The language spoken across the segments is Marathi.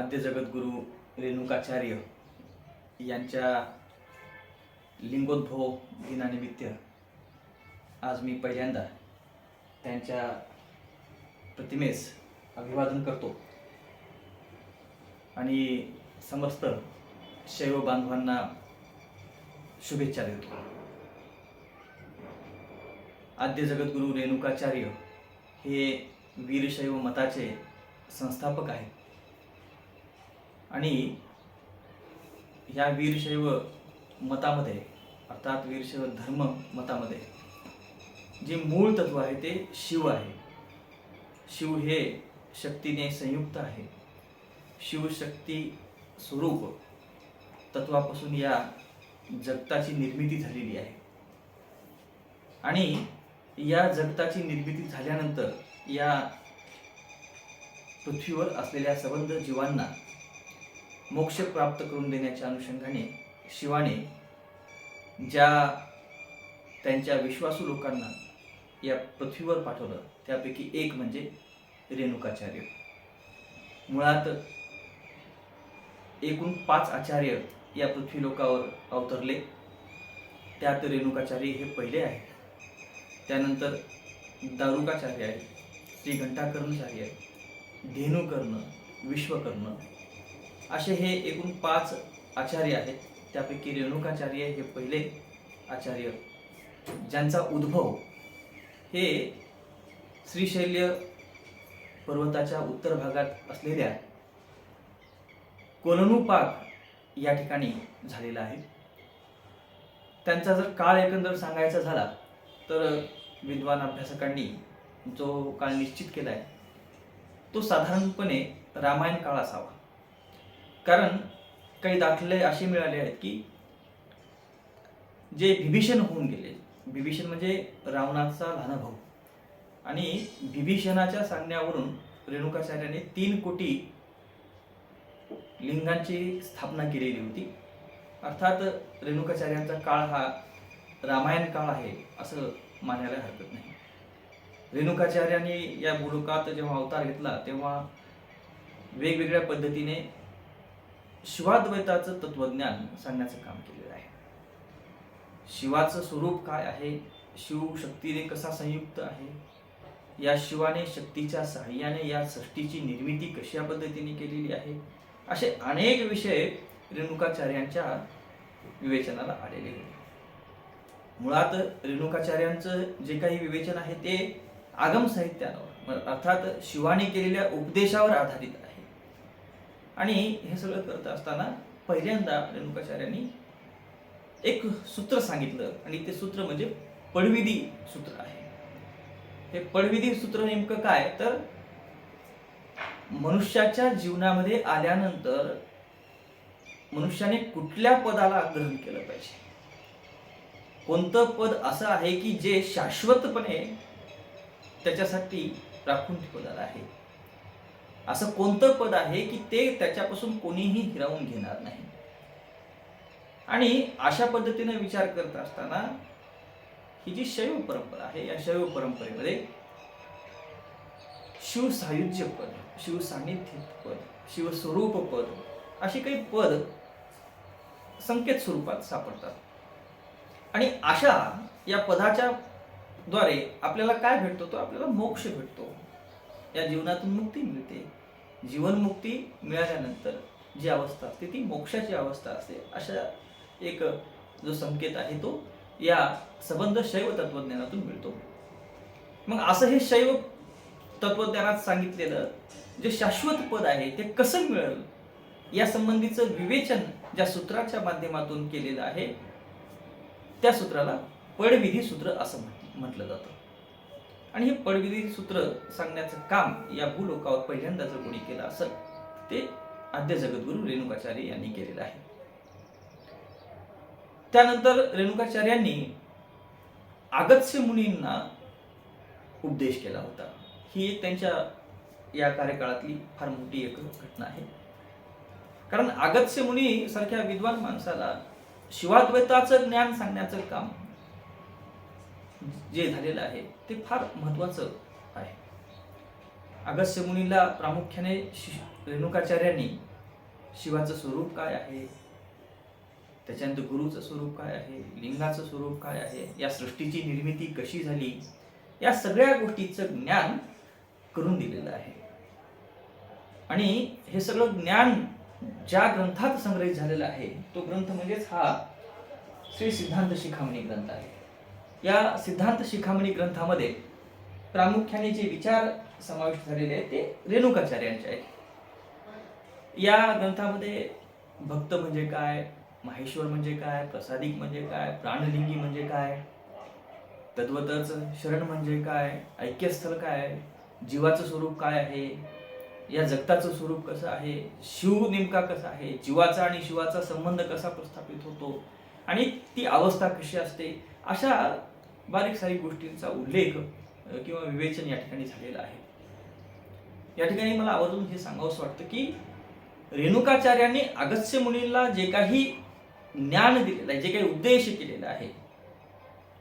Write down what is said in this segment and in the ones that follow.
आद्य जगद्गुरू रेणुकाचार्य यांच्या लिंगोद्भव दिनानिमित्त आज मी पहिल्यांदा त्यांच्या प्रतिमेस अभिवादन करतो. आणि समस्त शैव बांधवांना शुभेच्छा देतो. आद्य जगद्गुरू रेणुकाचार्य हे वीरशैव मताचे संस्थापक आहेत. आणि या वीरशैव मतामध्ये अर्थात वीरशैव धर्म मतामध्ये जे मूळ तत्व आहे ते शिव आहे. शिव हे शक्तीने संयुक्त आहे. शिवशक्ती स्वरूप तत्वापासून या जगताची निर्मिती झालेली आहे. आणि या जगताची निर्मिती झाल्यानंतर या पृथ्वीवर असलेल्या सबंध जीवांना मोक्ष प्राप्त करून देण्याच्या अनुषंगाने शिवाने ज्या त्यांच्या विश्वासू लोकांना या पृथ्वीवर पाठवलं त्यापैकी एक म्हणजे रेणुकाचार्य. मुळात एकूण पाच आचार्य या पृथ्वी लोकावर अवतरले. त्यात रेणुकाचार्य हे पहिले आहेत. त्यानंतर दारुकाचार्य आहे श्री घंटाकर्णचार्य आहे धेनुकर्ण विश्वकर्ण असे हे एकूण पाच आचार्य आहेत. त्यापैकी रेणुकाचार्य हे पहिले आचार्य. ज्यांचा उद्भव हे श्रीशैल्य पर्वताच्या उत्तर भागात असलेल्या कोलनुपाक या ठिकाणी झालेला आहे. त्यांचा जर काळ एकंदर सांगायचा झाला तर विद्वान अभ्यासकांनी जो काळ निश्चित केला आहे तो साधारणपणे रामायण काळ असावा. कारण काही दाखले असे मिळाले आहेत की जे विभीषण होऊन गेले. विभीषण म्हणजे रावणाचा लहान भाऊ आणि विभीषणाच्या सांगण्यावरून रेणुकाचार्याने तीन कोटी लिंगांची स्थापना केलेली होती. अर्थात रेणुकाचार्यांचा काळ हा रामायण काळ आहे असं मानायला हरकत नाही. रेणुकाचार्यांनी या भूलोकात जेव्हा अवतार घेतला तेव्हा वेगवेगळ्या पद्धतीने शिवाद्वैताचं तत्वज्ञान सांगण्याचं काम केलेलं आहे. शिवाचं स्वरूप काय आहे? शिव शक्तीने कसा संयुक्त आहे? या शिवाने शक्तीच्या सहाय्याने या सृष्टीची निर्मिती कशा पद्धतीने केलेली आहे? असे अनेक विषय रेणुकाचार्यांच्या विवेचनाला आलेले होते मुळात रेणुकाचार्यांचं जे काही विवेचन आहे ते आगम साहित्यावर अर्थात शिवाने केलेल्या उपदेशावर आधारित आहे. आणि हे सगळं करत असताना पहिल्यांदा रेणुकाचार्यांनी एक सूत्र सांगितलं आणि ते सूत्र म्हणजे पडविधी सूत्र आहे. हे पडविधी सूत्र नेमकं काय? तर मनुष्याच्या जीवनामध्ये आल्यानंतर मनुष्याने कुठल्या पदाला ग्रहण केलं पाहिजे? कोणतं पद असं आहे की जे शाश्वतपणे त्याच्यासाठी राखून ठेवलेलं आहे? असं कोणतं पद आहे की ते त्याच्यापासून कोणीही हिरावून घेणार नाही? आणि अशा पद्धतीने विचार करत असताना ही जी शैव परंपरा आहे या शैव परंपरेमध्ये शिव सायुज्य पद शिव सान्निध्य पद शिवस्वरूप पद अशी काही पद संकेत स्वरूपात सापडतात. आणि अशा या पदाच्या द्वारे आपल्याला काय भेटतो? तो आपल्याला मोक्ष भेटतो. या जीवनातून मुक्ती मिळते. जीवनमुक्ती मिळाल्यानंतर जी अवस्था असते ती मोक्षाची अवस्था असते अशा एक जो संकेत आहे तो या संबंध शैव तत्वज्ञानातून मिळतो. मग असं हे शैव तत्वज्ञानात सांगितलेलं जे शाश्वत पद आहे ते कसं मिळेल? या संबंधीचं विवेचन ज्या सूत्राच्या माध्यमातून केलेलं आहे त्या सूत्राला पडविधी सूत्र असं म्हटलं जातं. आणि हे पडविधी सूत्र सांगण्याचं काम या भूलोकावर पहिल्यांदा जर कोणी केलं असेल ते आद्य जगद्गुरू रेणुकाचार्य यांनी केलेलं आहे. त्यानंतर रेणुकाचार्यांनी आगत्य मुनींना उपदेश केला होता. ही एक त्यांच्या या कार्यकाळातली फार मोठी एक घटना आहे. कारण आगत्य मुनी सारख्या विद्वान माणसाला शिवाद्वैताचं ज्ञान सांगण्याचं काम जे झालेलं आहे ते फार महत्वाचं आहे. अगस्त्य मुनीला प्रामुख्याने शि- रेणुकाचार्यांनी शिवाचं स्वरूप काय आहे? त्याच्यानंतर गुरुचं स्वरूप काय आहे? लिंगाचं स्वरूप काय आहे? या सृष्टीची निर्मिती कशी झाली? या सगळ्या गोष्टीचं ज्ञान करून दिलेलं आहे. आणि हे सगळं ज्ञान ज्या ग्रंथात संग्रहित झालेलं आहे तो ग्रंथ म्हणजेच हा श्री सिद्धांत शिखामणी ग्रंथ आहे. या सिद्धांत शिखामणी ग्रंथामध्ये प्रामुख्याने जे विचार समाविष्ट झालेले आहेत ते रेणुकाचार्यांचे आहेत. या ग्रंथामध्ये भक्त म्हणजे काय माहेश्वर म्हणजे काय प्रसादिक म्हणजे काय प्राणलिंगी म्हणजे काय तद्वतच शरण म्हणजे काय ऐक्यस्थल काय जीवाचं स्वरूप काय आहे या जगताचं स्वरूप कसं आहे शिव नेमका कसा आहे जीवाचा आणि शिवाचा संबंध कसा प्रस्थापित होतो आणि ती अवस्था कशी असते अशा बारीक सारीक गोष्टींचा उल्लेख किंवा विवेचन या ठिकाणी झालेलं आहे. या ठिकाणी मला आवर्जून हे सांगावंसं वाटतं की रेणुकाचार्यांनी अगस्त्य मुनींना जे काही ज्ञान दिलेलं आहे जे काही उपदेश केलेला आहे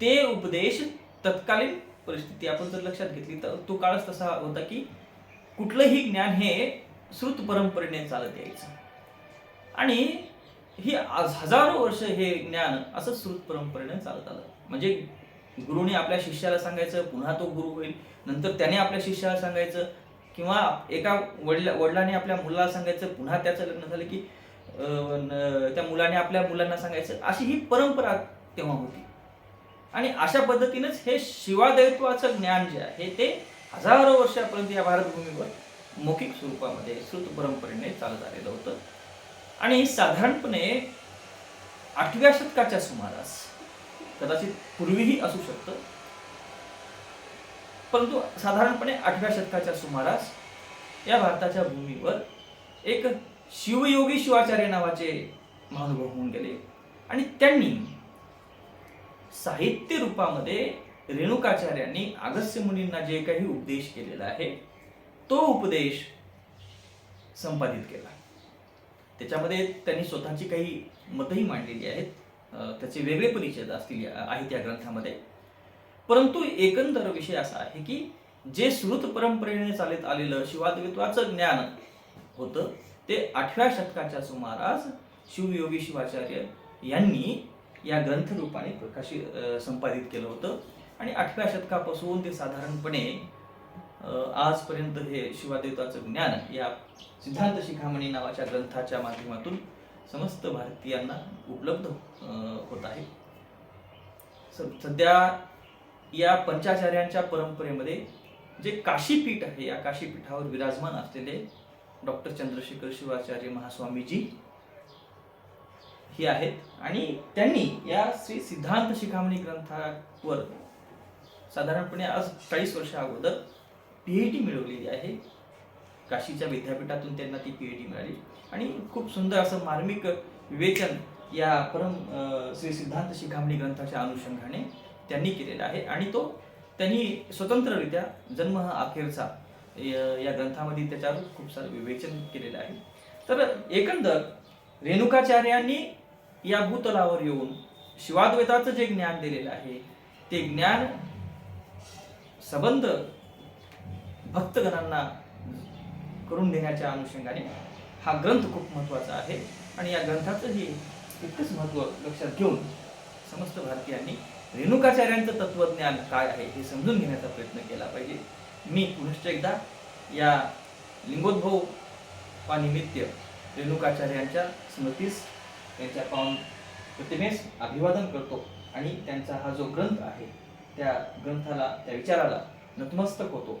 ते उपदेश तत्कालीन परिस्थिती आपण जर लक्षात घेतली तर तो काळच तसा होता की कुठलंही ज्ञान हे श्रुत परंपरेने चालत यायचं. आणि ही आज हजारो वर्ष हे ज्ञान असं श्रुत परंपरेने चालत आलं. म्हणजे गुरुने आपल्या शिष्याला सांगायचं पुन्हा तो गुरु होईल. नंतर त्याने आपल्या शिष्याला सांगायचं किंवा एका वडिला वडिलाने आपल्या मुलाला सांगायचं पुन्हा त्याचं लग्न झालं की त्या मुलाने आपल्या मुलांना सांगायचं अशी ही परंपरा तेव्हा होती. आणि अशा पद्धतीनेच हे शिवादैत्वाचं ज्ञान जे आहे ते हजारो वर्षापर्यंत या भारतभूमीवर मौखिक स्वरूपामध्ये श्रुत परंपरेने चालत आलेलं होतं. आणि साधारणपणे आठव्या शतकाच्या सुमारास कदाचित पूर्वीही असू शकतं. परंतु साधारणपणे आठव्या शतकाच्या सुमारास या भारताच्या भूमीवर एक शिवयोगी शिवाचार्य नावाचे महानुभव होऊन गेले. आणि त्यांनी साहित्य रूपामध्ये रेणुकाचार्यांनी अगस्त्य मुनींना जे काही उपदेश केलेला आहे तो उपदेश संपादित केला. त्याच्यामध्ये त्यांनी स्वतःची काही मतंही मांडलेली आहेत. त्याचे वेगळे परिच्छेद असतील आहेत या ग्रंथामध्ये. परंतु एकंदर विषय असा आहे की जे श्रुत परंपरेने चालत आलेलं शिवाद्वित्वाचं ज्ञान होतं ते आठव्या शतकाच्या सुमारास शिवयोगी शिवाचार्य यांनी या ग्रंथ रूपाने प्रकाशित संपादित केलं होतं. आणि आठव्या शतकापासून ते साधारणपणे आजपर्यंत हे शिवाद्वैताचं ज्ञान या सिद्धांत शिखामणी नावाच्या ग्रंथाच्या माध्यमातून समस्त भारतीयांना उपलब्ध अं, होत आहे. सध्या या पंचाचार्यांच्या परंपरेमध्ये जे काशीपीठ आहे या काशीपीठावर विराजमान असलेले डॉक्टर चंद्रशेखर शिवाचार्य महास्वामीजी हे आहेत. आणि त्यांनी या श्री सिद्धांत शिखामणी ग्रंथावर साधारणपणे आज चाळीस वर्षा अगोदर पी एच डी मिळवलेली आहे. काशीच्या विद्यापीठातून त्यांना ती पी एच डी मिळाली. आणि खूप सुंदर असं मार्मिक विवेचन या परम श्री सिद्धांत शिखामणी ग्रंथाच्या अनुषंगाने त्यांनी केलेला आहे. आणि तो त्यांनी स्वतंत्ररित्या जन्म हा अखेरचा या ग्रंथामध्ये त्याच्यावर खूप सारं विवेचन केलेलं आहे. तर एकंदर रेणुकाचार्यांनी या भूतलावर येऊन शिवाद्वैताचं जे ज्ञान दिलेलं आहे ते ज्ञान सबंध भक्तगणांना करून देण्याच्या अनुषंगाने हा ग्रंथ खूप महत्त्वाचा आहे. आणि या ग्रंथाचंही इतकंच महत्त्व लक्षात घेऊन समस्त भारतीयांनी रेणुकाचार्यांचं तत्वज्ञान काय आहे हे समजून घेण्याचा प्रयत्न केला पाहिजे. मी पुनश्च एकदा या लिंगोद्भव निमित्त रेणुकाचार्यांच्या स्मृतीस त्यांच्या पाहून प्रतिमेस अभिवादन करतो आणि त्यांचा हा जो ग्रंथ आहे त्या ग्रंथाला त्या विचाराला नतमस्तक होतो.